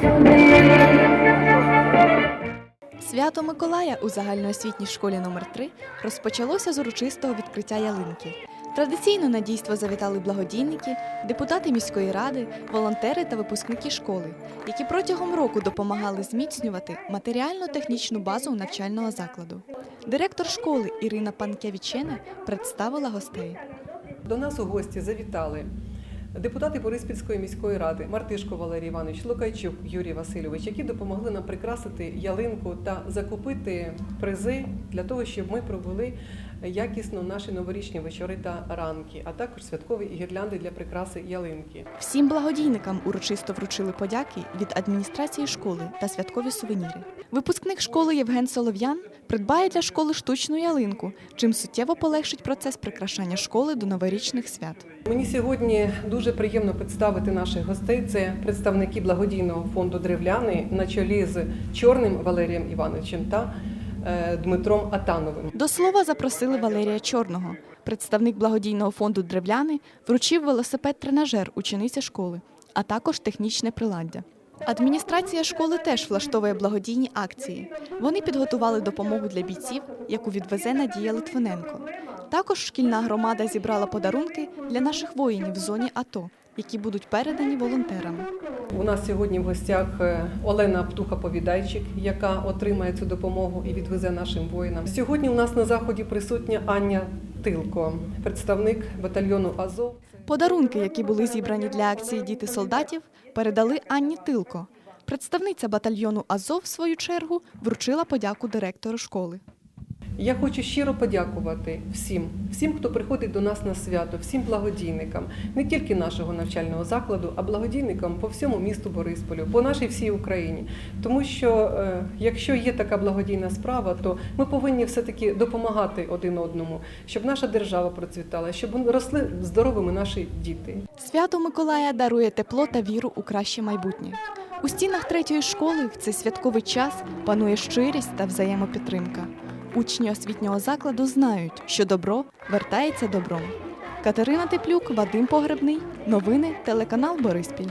всюди. Свято Миколая у загальноосвітній школі номер 3 розпочалося з урочистого відкриття ялинки. Традиційно на дійство завітали благодійники, депутати міської ради, волонтери та випускники школи, які протягом року допомагали зміцнювати матеріально-технічну базу навчального закладу. Директор школи Ірина Панкевічене представила гостей. До нас у гості завітали депутати Бориспільської міської ради Мартишко Валерій Іванович, Лукайчук Юрій Васильович, які допомогли нам прикрасити ялинку та закупити призи для того, щоб ми провели якісно наші новорічні вечори та ранки, а також святкові гірлянди для прикраси ялинки. Всім благодійникам урочисто вручили подяки від адміністрації школи та святкові сувеніри. Випускник школи Євген Солов'ян придбає для школи штучну ялинку, чим суттєво полегшить процес прикрашання школи до новорічних свят. Мені сьогодні дуже приємно представити наших гостей. Це представники благодійного фонду Древляни на чолі з Чорним Валерієм Івановичем та Дмитром Атановим. До слова запросили Валерія Чорного. Представник благодійного фонду Древляни вручив велосипед-тренажер учениці школи, а також технічне приладдя. Адміністрація школи теж влаштовує благодійні акції. Вони підготували допомогу для бійців, яку відвезе Надія Литвиненко. Також шкільна громада зібрала подарунки для наших воїнів в зоні АТО, які будуть передані волонтерами. У нас сьогодні в гостях е, Олена Птуха-Повідайчик, яка отримає цю допомогу і відвезе нашим воїнам. Сьогодні у нас на заході присутня Аня Тилко, представник батальйону Азов. Подарунки, які були зібрані для акції Діти солдатів, передали Анні Тилко. Представниця батальйону Азов, в свою чергу, вручила подяку директору школи. Я хочу щиро подякувати всім, всім, хто приходить до нас на свято, всім благодійникам, не тільки нашого навчального закладу, а благодійникам по всьому місту Борисполю, по нашій всій Україні. Тому що е, якщо є така благодійна справа, то ми повинні все-таки допомагати один одному, щоб наша держава процвітала, щоб росли здоровими наші діти. Свято Миколая дарує тепло та віру у краще майбутнє. У стінах третьої школи в цей святковий час панує щирість та взаємопідтримка. Учні освітнього закладу знають, що добро вертається добром. Катерина Теплюк, Вадим Погребний. Новини телеканал Бориспіль.